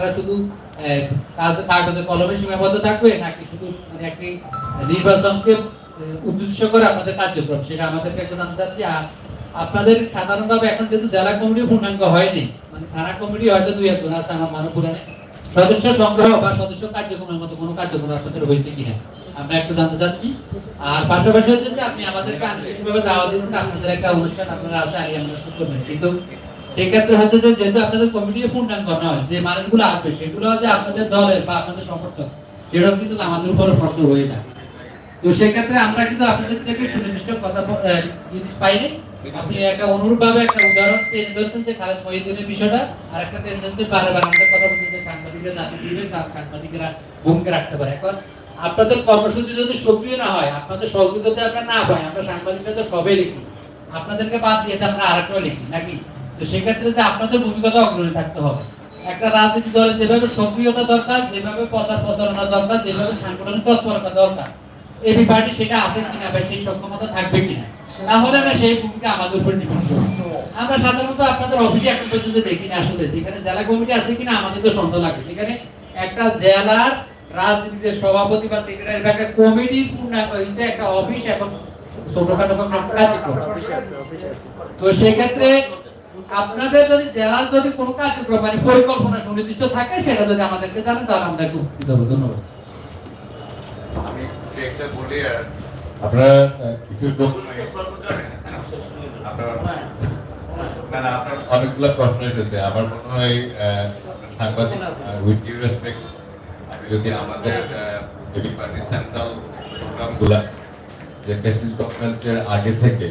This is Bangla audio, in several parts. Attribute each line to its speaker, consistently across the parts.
Speaker 1: তারা শুধু কাগজে কলমে সীমাবদ্ধ থাকবে নাকি শুধু মানে একটি নির্বাচনকে উদ্দেশ্য করে আপনাদের কার্যক্রম? সেটা আমাদেরকে একটু জানতে আর আপনাদের সাধারণভাবে এখন যেহেতু জেলা কমিটি পূর্ণাঙ্গ হয়নি মানে থানা কমিটি হয়তো দুই একজন আছে আমার মানব সদস্য সংগ্রহ বা সদস্য কার্যক্রমের মতো কোনো কার্যক্রম আপনাদের হয়েছে কিনা? আমরা একটু জানতে চাচ্ছি। আর পাশাপাশি হচ্ছে যে আপনি আমাদেরকে আন্তরিকভাবে দাওয়া দিয়েছেন। আপনাদের একটা অনুষ্ঠান আপনারা আছে আমরা শুরু করবেন। কিন্তু সেক্ষেত্রে যেহেতু আপনাদের পূর্ণাঙ্গ নয় যে মানুষগুলো আসবে, সেগুলো আপনাদের দলের বা আপনাদের সমর্থক। কিন্তু আমাদের উপরে হয়ে তো সেক্ষেত্রে আমরা কিন্তু আপনাদের থেকে সুনির্দিষ্ট কথা জিনিস পাইনি। আপনি একটা একটা উদাহরণ ধরছেন যে খালেদ বিষয়টা আর একটা ধরছেন আমরা কথা বলছি যে সাংবাদিকরা জাতি দিবে, তার সাংবাদিকরা ভূমিকা রাখতে পারে। এখন আপনাদের কর্মসূচি যদি সক্রিয় না হয়, আপনাদের সহযোগিতা আমরা না পাই, আমরা সাংবাদিকরা তো সবে লিখি। আপনাদেরকে বাদ দিয়ে আমরা আরেকটাও লিখি, নাকি? তো সেক্ষেত্রে যে আপনাদের ভূমিকাটা অগ্রণী থাকতে হবে। একটা রাজনীতি দলের যেভাবে সক্রিয়তা দরকার যেভাবে প্রচার প্রচারণা দরকার যেভাবে সাংগঠনিক তৎপরতা দরকার এবি পার্টি সেটা আছে কিনা বা সেই সক্ষমতা থাকবে কিনা তাহলে না সেই ভূমিকা আমাদের উপর ডিপেন্ড করবে। আমরা সাধারণত আপনাদের অফিসে এখন পর্যন্ত দেখি না আসলে সেখানে জেলা কমিটি আছে কিনা আমাদের তো সন্দেহ লাগে। সেখানে একটা জেলার রাজনীতির সভাপতি বা সেক্রেটারি বা একটা কমিটি পূর্ণাঙ্গ একটা অফিস এবং ছোটখাটো কার্যক্রম। তো সেক্ষেত্রে আপনাদের যদি জেলার যদি কোনো কার্যক্রম মানে পরিকল্পনা সুনির্দিষ্ট থাকে সেটা যদি আমাদেরকে জানেন তাহলে আমরা একটু উপকৃত হব। ধন্যবাদ।
Speaker 2: আমি একটু একটা বলি আর
Speaker 3: আপনারা আহ, কিছু লোক আপনার না না আপনার অনেকগুলো প্রশ্ন এসেছে। আমার মনে হয় সাংবাদিক উইথ ডিউ রেসপেক্ট আমি যদি আমাদের সেন্ট্রাল প্রোগ্রামগুলো যে ফেসিস গভর্নমেন্টের আগে থেকে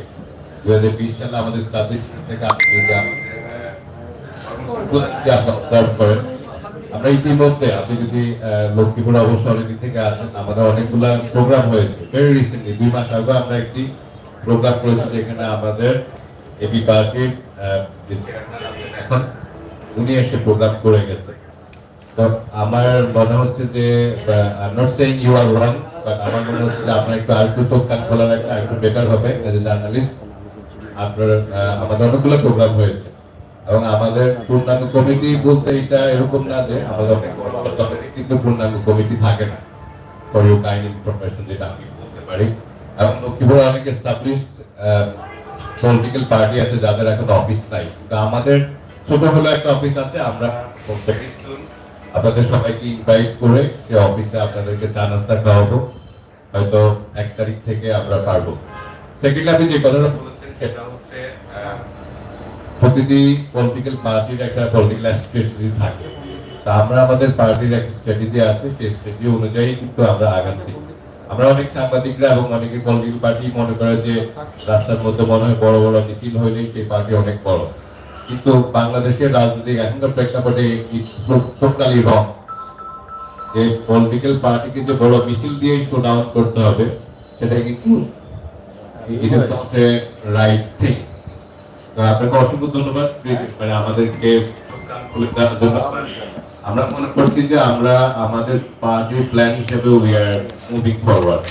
Speaker 3: আমরা ইতিমধ্যে, আপনি যদি থেকে আমাদের অনেকগুলা প্রোগ্রাম হয়েছে। ভেরি রিসেন্টলি দুই মাস আগে আমরা একটি প্রোগ্রাম করেছি যেখানে আমাদের পার্টির এখন, উনি এসে প্রোগ্রাম করে গেছে। তো আমার মনে হচ্ছে যে I not saying you are but আমার মনে হচ্ছে যে আপনার একটু আরেকটু চোখ কান খোলার একটা একটু বেটার হবে এ জার্নালিস্ট আপনার আমাদের অনেকগুলো প্রোগ্রাম হয়েছে। এবং আমাদের পূর্ণাঙ্গ কমিটি বলতে এটা এরকম না যে আমাদের কিন্তু পূর্ণাঙ্গ কমিটি থাকে না। ফর ইউ কাইন্ড ইনফরমেশন যেটা আমি বলতে পারি। এবং অনেক এস্টাবলিশড পলিটিক্যাল পার্টি আছে, যাদের এখন অফিস নাই। তো আমাদের ছোট হলো একটা অফিস আছে, আমরা আপনাদের সবাইকে ইনভাইট করে সে অফিসে আপনাদেরকে চা নাস্তা খাওয়াবো। হয়তো এক তারিখ থেকে আমরা পারব। সেকেন্ডলি আমি যে কথাটা প্রতিটি পলিটিক্যাল পার্টির একটা পলিটিক্যাল স্ট্র্যাটেজি থাকে। তা আমরা আমাদের পার্টির একটা স্ট্র্যাটেজি আছে, সেই স্ট্র্যাটেজি অনুযায়ী কিন্তু আমরা আগাচ্ছি। আমরা অনেক সাংবাদিকরা এবং অনেকে পলিটিক্যাল পার্টি মনে করে যে রাস্তার মধ্যে মনে হয় বড় বড় মিছিল হইলেই সেই পার্টি অনেক বড়। কিন্তু বাংলাদেশের রাজনৈতিক এখনকার প্রেক্ষাপটে টোটালি রং, যে পলিটিক্যাল পার্টিকে যে বড় মিছিল দিয়ে শো ডাউন করতে হবে, সেটা কিন্তু it is not a right thing তো আপনাকে অসংখ্য ধন্যবাদ মানে আমাদেরকে খুলে দেওয়ার জন্য আমরা মনে করছি যে আমরা আমাদের পার্টির প্ল্যান হিসেবে উই আর মুভিং ফরওয়ার্ড